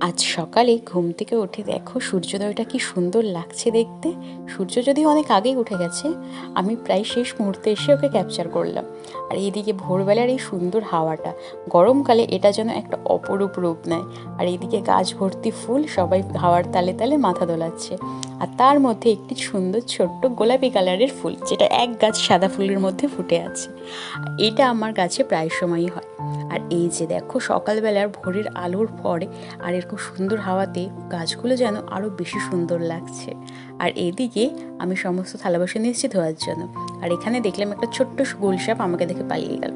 আজ সকালে ঘুম থেকে উঠে দেখো সূর্যোদয়টা কি সুন্দর লাগছে দেখতে। সূর্য যদি অনেক আগেই উঠে গেছে, আমি প্রায় শেষ মুহূর্তে এসে ওকে ক্যাপচার করলাম। আর এইদিকে ভোরবেলার এই সুন্দর হাওয়াটা, গরমকালে এটা যেন একটা অপরূপ রূপ নেয়। আর এইদিকে গাছ ভর্তি ফুল সবাই হাওয়ার তালে তালে মাথা দোলাচ্ছে। আর তার মধ্যে একটি সুন্দর ছোট্ট গোলাপি কালারের ফুল, যেটা এক গাছ সাদা ফুলের মধ্যে ফুটে আছে। এটা আমার গাছে প্রায় সময়ই হয়। আর এই যে দেখো, সকালবেলার ভোরের আলোর পরে আর এরকম সুন্দর হাওয়াতে গাছগুলো যেন আরও বেশি সুন্দর লাগছে। আর এদিকে আমি সমস্ত থালা বাসন নিয়ে ধোয়ার জন্য। আর এখানে দেখলাম একটা ছোট্ট গোলসাপ আমাকে দেখে পালিয়ে গেল।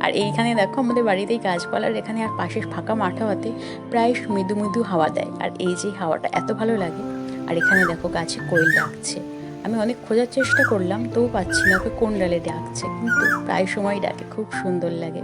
আর এইখানে দেখো আমাদের বাড়িতেই গাছপালার এখানে আর পাশে ফাঁকা মাঠাওয়াতে প্রায় মৃদু মৃদু হাওয়া দেয়। আর এই যে হাওয়াটা এত ভালো লাগে। আর এখানে দেখো গাছে কোয়েল ডাকছে। আমি অনেক খোঁজার চেষ্টা করলাম তবু পাচ্ছি না ওকে কোন ডালে ডাকছে। কিন্তু প্রায় সময় ডাকে, খুব সুন্দর লাগে।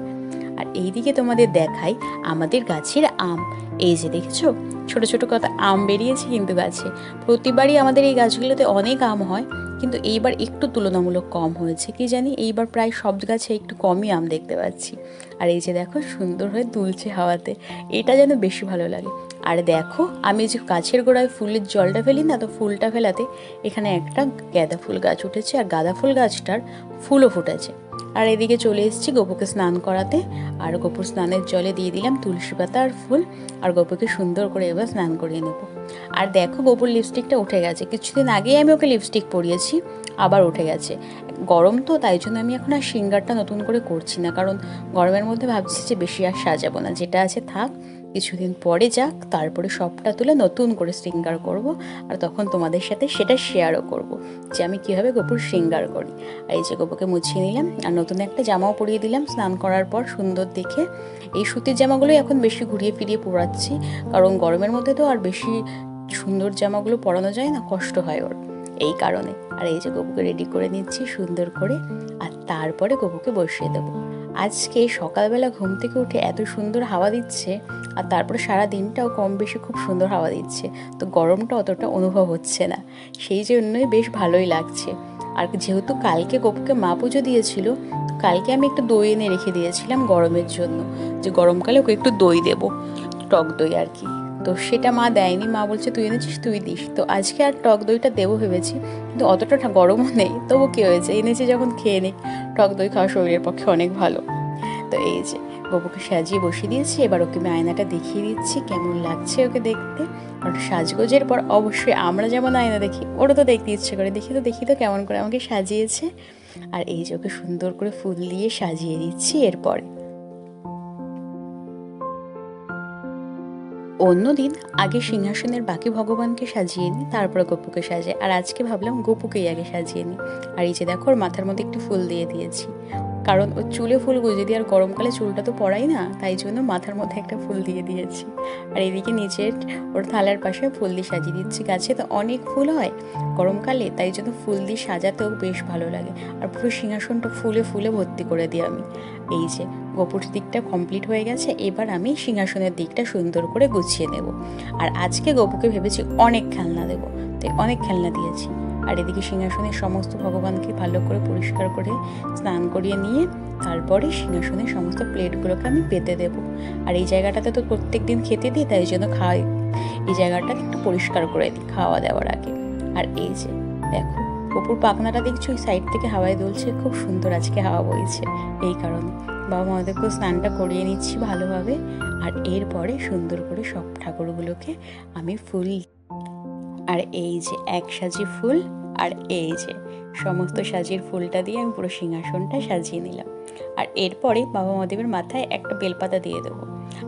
এইদিকে তোমাদের দেখাই আমাদের গাছের আম। এই যে দেখেছ? ছোট ছোট কথা আম বেরিয়েছে কিন্তু গাছে। প্রতিবারই আমাদের এই গাছগুলোতে অনেক আম হয়, কিন্তু এইবার একটু তুলনামূলক কম হয়েছে। কি জানি? এইবার প্রায় সব গাছে একটু কমই আম দেখতে পাচ্ছি। আর এই যে দেখো, সুন্দর হয়ে দুলছে হাওয়াতে। এটা যেন বেশি ভালো লাগে। আর দেখো, আমি যে গাছের গোড়ায় ফুলের জলটা ফেলি না, তো ফুলটা ফেলাতে এখানে একটা গাঁদা ফুল গাছ উঠেছে। আর গাঁদা ফুল গাছটার ফুলও ফুটেছে। আর এদিকে চলে এসেছি গোপুকে স্নান করাতে। আর গোপুর স্নানের জলে দিয়ে দিলাম তুলসী পাতা আর ফুল। আর গোপুকে সুন্দর করে এবার স্নান করিয়ে নেব। আর দেখো গোপুর লিপস্টিকটা উঠে গেছে। কিছুদিন আগেই আমি ওকে লিপস্টিক পরিয়েছি, আবার উঠে গেছে। গরম তো, তাই জন্য আমি এখন আর সিঙ্গারটা নতুন করে করছি না। কারণ গরমের মধ্যে ভাবছি যে বেশি আর সাজাবো না। যেটা আছে থাক। কিছুদিন পরে যাক, তারপরে সবটা তুলে নতুন করে শৃঙ্গার করব আর তখন তোমাদের সাথে সেটা শেয়ারও করব যে আমি কীভাবে গোপুর শৃঙ্গার করি। আর এই যে গোপুকে মুছিয়ে নিলাম আর নতুন একটা জামাও পরিয়ে দিলাম স্নান করার পর সুন্দর দেখে। এই সুতির জামাগুলোই এখন বেশি ঘুরিয়ে ফিরিয়ে পরাচ্ছি, কারণ গরমের মধ্যে তো আর বেশি সুন্দর জামাগুলো পরানো যায় না, কষ্ট হয় ওর। এই কারণে। আর এই যে গপুকে রেডি করে নিচ্ছি সুন্দর করে, আর তারপরে গপুকে বসিয়ে দেবো। আজকে সকালবেলা ঘুম থেকে উঠে এত সুন্দর হাওয়া দিচ্ছে, আর তারপরে সারা দিনটাও কম বেশি খুব সুন্দর হাওয়া দিচ্ছে, তো গরমটা অতটা অনুভব হচ্ছে না। সেই জন্যই বেশ ভালোই লাগছে। আর যেহেতু কালকে গপুকে মা পুজো দিয়েছিল কালকে আমি একটু দই এনে রেখে দিয়েছিলাম গরমের জন্য। যে গরমকালে ওকে একটু দই দেব, টক দই আর কি। তো সেটা মা দেয়নি, মা বলছে, তুই এনেছিস, তুই দিস। তো আজকে আর টক দইটা দেবো ভেবেছি, কিন্তু অতটা গরমও নেই। তবু কী হয়েছে? এনেছি যখন খেয়ে নিক টক দই খাওয়া শরীরের পক্ষে অনেক ভালো। তো এই যে বাবুকে সাজিয়ে বসিয়ে দিয়েছি, এবার ওকে আমি আয়নাটা দেখিয়ে দিচ্ছি, কেমন লাগছে ওকে দেখতে। আর সাজগোজের পর অবশ্যই আমরা যেমন আয়না দেখি, ওরও তো দেখতে ইচ্ছে করে। দেখি তো দেখি তো কেমন করে আমাকে সাজিয়েছে। আর এই যে ওকে সুন্দর করে ফুল দিয়ে সাজিয়ে দিচ্ছি, এরপরে অন্যদিন আগে সিংহাসনের বাকি ভগবানকে সাজিয়ে নিই তারপর গপুকে সাজাই। আর আজকে ভাবলাম গপুকেই আগে সাজিয়ে নিই আর এই যে দেখো মাথার মধ্যে একটু ফুল দিয়ে দিয়েছি। কারণ ওর চুলে ফুল গুজে দিই আর গরমকালে চুলটা তো পড়াই না, তাই জন্য মাথার মধ্যে একটা ফুল দিয়ে দিয়েছি। আর এদিকে নিচের ওর থালার পাশে ফুল দিয়ে সাজিয়ে দিচ্ছি। গাছে তো অনেক ফুল হয় গরমকালে, তাই জন্য ফুল দিয়ে সাজাতেও বেশ ভালো লাগে। আর পুরো সিংহাসনটা ফুলে ফুলে ভর্তি করে দিই আমি। এই যে গোপুর দিকটা কমপ্লিট হয়ে গেছে, এবার আমি সিংহাসনের দিকটা সুন্দর করে গুছিয়ে নেব। আর আজকে গপুকে ভেবেছি অনেক খেলনা দেবো। তাই অনেক খেলনা দিয়েছি। আর এদিকে সিংহাসনের সমস্ত ভগবানকে ভালো করে পরিষ্কার করে স্নান করিয়ে নিয়ে তারপরে সিংহাসনের সমস্ত প্লেটগুলোকে আমি পেতে দেবো। আর এই জায়গাটাতে তো প্রত্যেক দিন খেতে দিই, তাই জন্য খাওয়াই এই জায়গাটা একটু পরিষ্কার করে দিই খাওয়া দাওয়ার আগে। আর এই যে, দেখো অপুর পাখনাটা দেখছি? ওই সাইড থেকে হাওয়ায় দুলছে, খুব সুন্দর আজকে হাওয়া বইছে। এই কারণে বাবা মাদেরকেও স্নানটা করিয়ে নিচ্ছি ভালোভাবে। আর এরপরে সুন্দর করে সব ঠাকুরগুলোকে আমি ফুল আর এই যে এক সাজি ফুল আর এই যে সমস্ত সাজির ফুলটা দিয়ে আমি পুরো সিংহাসনটা সাজিয়ে নিলাম। আর এরপরে বাবা মহাদেবের মাথায় একটা বেলপাতা দিয়ে দেবো।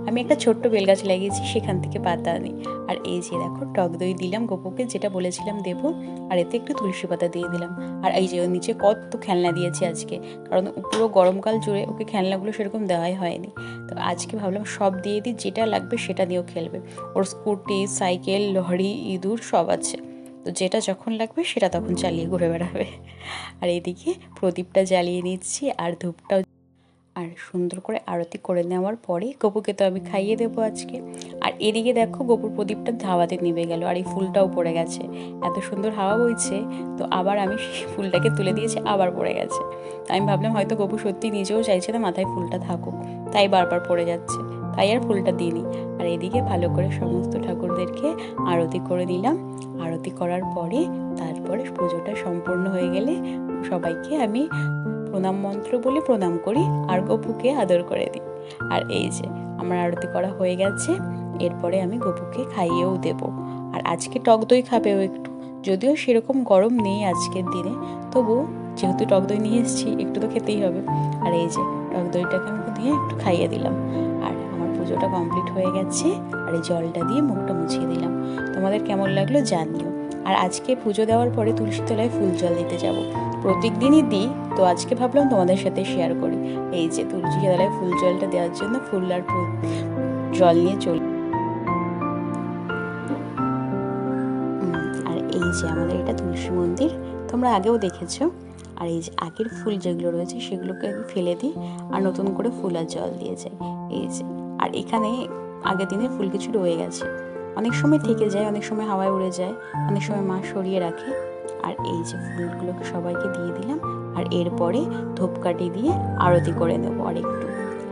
আমি একটা ছোট্ট বেলগাছ লাগিয়েছি, সেখান থেকে পাতা আনি। আর এই যে দেখো, টক দই দিলাম গোপুকে, যেটা বলেছিলাম দেবো, আর এতে একটু তুলসী পাতা দিয়ে দিলাম। আর এই যে নিচে কত খেলনা দিয়েছি আজকে, কারণ পুরো গরমকাল জুড়ে ওকে খেলনাগুলো সেরকম দেওয়াই হয়নি। তো আজকে ভাবলাম সব দিয়ে দিই, যেটা লাগবে সেটা দিয়েও খেলবে। ওর স্কুটি, সাইকেল লহরি ইঁদুর সব আছে। তো যেটা যখন লাগবে সেটা তখন চালিয়ে ঘুরে বেড়াবে। আর এদিকে প্রদীপটা জ্বালিয়ে নিচ্ছি, আর ধূপটাও আর সুন্দর করে আরতি করে নেওয়ার পরে গপুকে তো আমি খাইয়ে দেবো আজকে। আর এদিকে দেখো গোপুর প্রদীপটা ধাওয়াতে নিভে গেল আর এই ফুলটাও পড়ে গেছে। এত সুন্দর হাওয়া বইছে, তো আবার আমি ফুলটাকে তুলে দিয়েছি, আবার পড়ে গেছে। তো আমি ভাবলাম হয়তো গপু সত্যি নিজেও চাইছে না মাথায় ফুলটা থাকুক, তাই বারবার পড়ে যাচ্ছে। তাই আর ফুলটা দিইনি। আর এদিকে ভালো করে সমস্ত ঠাকুরদেরকে আরতি করে দিলাম আরতি করার পরে তারপরে পুজোটা সম্পূর্ণ হয়ে গেলে সবাইকে আমি প্রণাম মন্ত্র বলে প্রণাম করি, আর গপুকে আদর করে দিই। আর এই যে, আমার আরতি করা হয়ে গেছে, এরপরে আমি গপুকে খাইয়েও দেব। আর আজকে টক দই খাবেও একটু, যদিও সেরকম গরম নেই আজকের দিনে, তবু যেহেতু টক দই নিয়ে এসেছি, একটু তো খেতেই হবে। আর এই যে, টক দইটাকে আমি দিয়ে একটু খাইয়ে দিলাম। আর আমার পুজোটা কমপ্লিট হয়ে গেছে, আর এই জলটা দিয়ে মুখটা মুছিয়ে দিলাম। তোমাদের কেমন লাগল জানিও। আর আজকে পুজো দেওয়ার পরে তুলসী তলায় ফুল জল দিতে যাব। প্রত্যেক দিনই দিই, তো আজকে ভাবলাম তোমাদের সাথে শেয়ার করি। এই যে তুলসী তলায় ফুল জলটা দেওয়ার জন্য ফুল আর জল নিয়ে চল আর এই যে আমাদের এটা তুলসী মন্দির, তোমরা আগেও দেখেছ। আর এই যে আগের ফুল যেগুলো রয়েছে সেগুলোকে আমি ফেলে দিই আর নতুন করে ফুল আর জল দিয়ে যাই। এই যে, আর এখানে আগের দিনের ফুল কিছু রয়ে গেছে। অনেক সময় থেকে যায়, অনেক সময় হাওয়ায় উড়ে যায়, অনেক সময় মা সরিয়ে রাখে। আর এই যে ফুলগুলোকে সবাইকে দিয়ে দিলাম, আর এরপরে ধূপকাঠি দিয়ে আরতি করে নেব আর একটু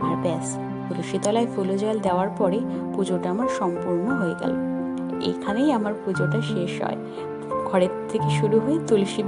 আর ব্যাস তুলসী তলায় ফুল জল দেওয়ার পরে পুজোটা আমার সম্পূর্ণ হয়ে গেল। এখানেই আমার পুজোটা শেষ হয়। ঘরের থেকে শুরু হয়ে তুলসী